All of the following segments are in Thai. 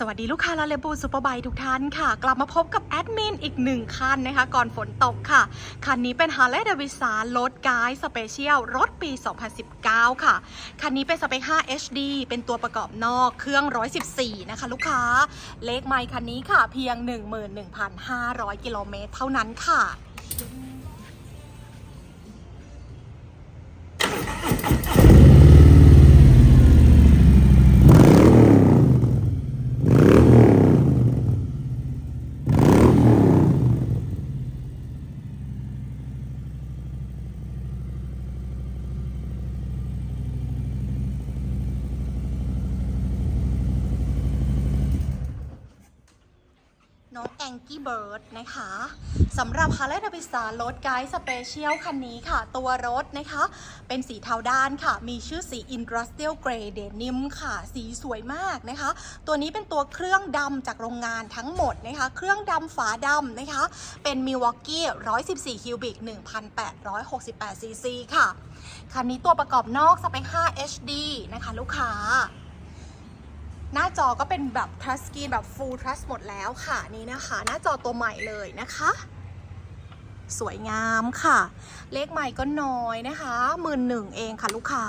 สวัสดีลูกค้าลาเลบูซูเปอร์ไบทุกท่านค่ะ กลับมาพบกับแอดมินอีกหนึ่งคันนะคะ ก่อนฝนตกค่ะ คันนี้เป็น Harley Davidson รถกายสเปเชียลรถปี 2019 ค่ะ คันนี้เป็นสเปค 5 HD เป็นตัวประกอบนอกเครื่อง 114 นะคะ ลูกค้าเลขไมค์คันนี้ค่ะ เพียง 11,500 กิโลเมตรเท่านั้นค่ะ น้องแองกี้เบิร์ดนะคะสำหรับ Harley Davidson รถไกด์สเปเชียลคันนี้ค่ะ ตัวรถนะคะ เป็นสีเทาด้านค่ะ มีชื่อสี Industrial Grey Denim ค่ะ สีสวยมากนะคะ ตัวนี้เป็นตัวเครื่องดำจากโรงงานทั้งหมดนะคะ เครื่องดำฝาดำนะคะ เป็น Milwaukee 114คิวบิก1,868ซีซีค่ะ คันนี้ตัวประกอบนอกสเปค 5 HD นะคะ ลูกค้า หน้าจอก็เป็นแบบทัชสกรีนแบบ full touch หมดแล้วค่ะนี่นะคะ หน้าจอตัวใหม่เลยนะคะ สวยงามค่ะ เลขใหม่ก็น้อยนะคะหมื่นหนึ่งเองค่ะลูกค้า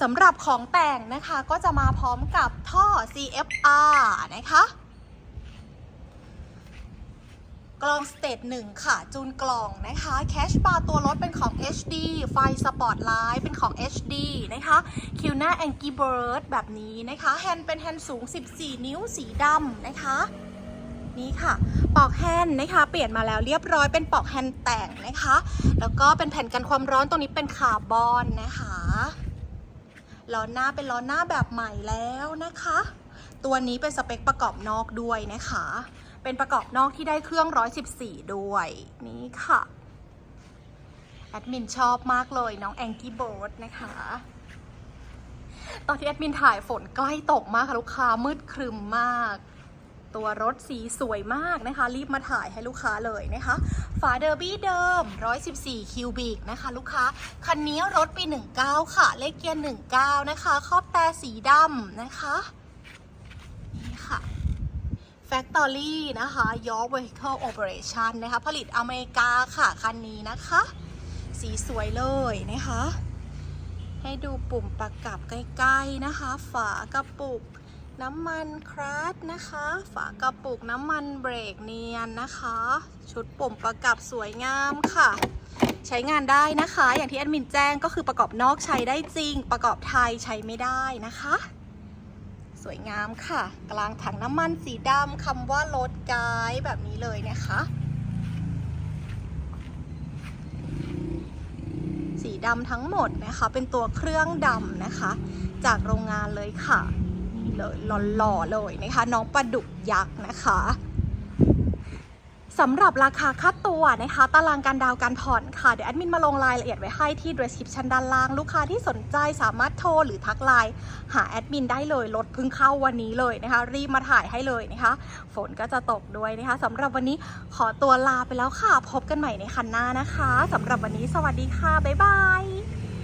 สำหรับของแต่งนะคะก็จะมาพร้อมกับท่อ CFR นะคะ กลองสเตทหนึ่งค่ะ จูนกล่องนะคะแคชบาร์ตัวรถเป็นของ HD ไฟสปอร์ตไลท์เป็นของ HD นะคะคิวหน้าแองกี้เบิร์ดแบบนี้นะคะแฮนด์เป็นแฮนด์สูง 14 นิ้วสีดำนะคะนี่ค่ะปอกแฮนด์นะคะเปลี่ยนมาแล้วเรียบร้อยเป็นปอกแฮนด์แต่งนะคะ แล้วก็เป็นแผ่นกันความร้อนตรงนี้เป็นคาร์บอนนะคะล้อหน้าเป็นล้อหน้าแบบใหม่แล้วนะคะ ตัวนี้เป็นสเปคประกอบนอกด้วยนะคะ เป็นประกอบนอกที่ได้เครื่อง 114 ด้วยนี่ค่ะ แอดมินชอบมากเลยน้องแองกี้โบ t นะคะ ตอนที่แอดมินถ่ายฝนใกล้ตกมากค่ะลูกค้ามืดครึมมาก ตัวรถสีสวยมากนะคะ รีบมาถ่ายให้ลูกค้าเลยนะคะ ฝาเดอร์บี้เดิม 114 คิวบิกนะคะ ลูกค้า คันนี้รถปี 19 ค่ะ เลขเกียร์ 19 นะคะ ครอบแต่สีดำนะคะ Factory นะคะ York Vehicle Operation นะคะ ผลิตอเมริกาค่ะ คันนี้นะคะ สีสวยเลยนะคะ ให้ดูปุ่มประกับใกล้ๆนะคะ ฝากระปุกน้ำมันครัสนะคะ ฝากระปุกน้ำมันเบรกเนียนนะคะ ชุดปุ่มประกับสวยงามค่ะ ใช้งานได้นะคะ อย่างที่แอดมินแจ้งก็คือประกอบนอกใช้ได้จริง ประกอบไทยใช้ไม่ได้นะคะ วยงามค่ะ กลางถังน้ำมันสีดำคำว่ารถไกด์แบบนี้เลยนะคะ สีดำทั้งหมดนะคะ เป็นตัวเครื่องดำนะคะ จากโรงงานเลยค่ะ นี่เลยหล่อๆเลยนะคะ น้องปลาดุกยักษ์นะคะ สำหรับราคาค่าตัวนะคะตารางการดาวการผ่อนค่ะ เดี๋ยวแอดมินมาลงรายละเอียดไว้ให้ที่ description ด้านล่าง ลูกค้าที่สนใจสามารถโทรหรือทักไลน์หาแอดมินได้เลยรถเพิ่งเข้าวันนี้เลยนะคะ รีบมาถ่ายให้เลยนะคะ ฝนก็จะตกด้วยนะคะสำหรับวันนี้ขอตัวลาไปแล้วค่ะ พบกันใหม่ในคันหน้านะคะสำหรับวันนี้สวัสดีค่ะ บ๊ายบาย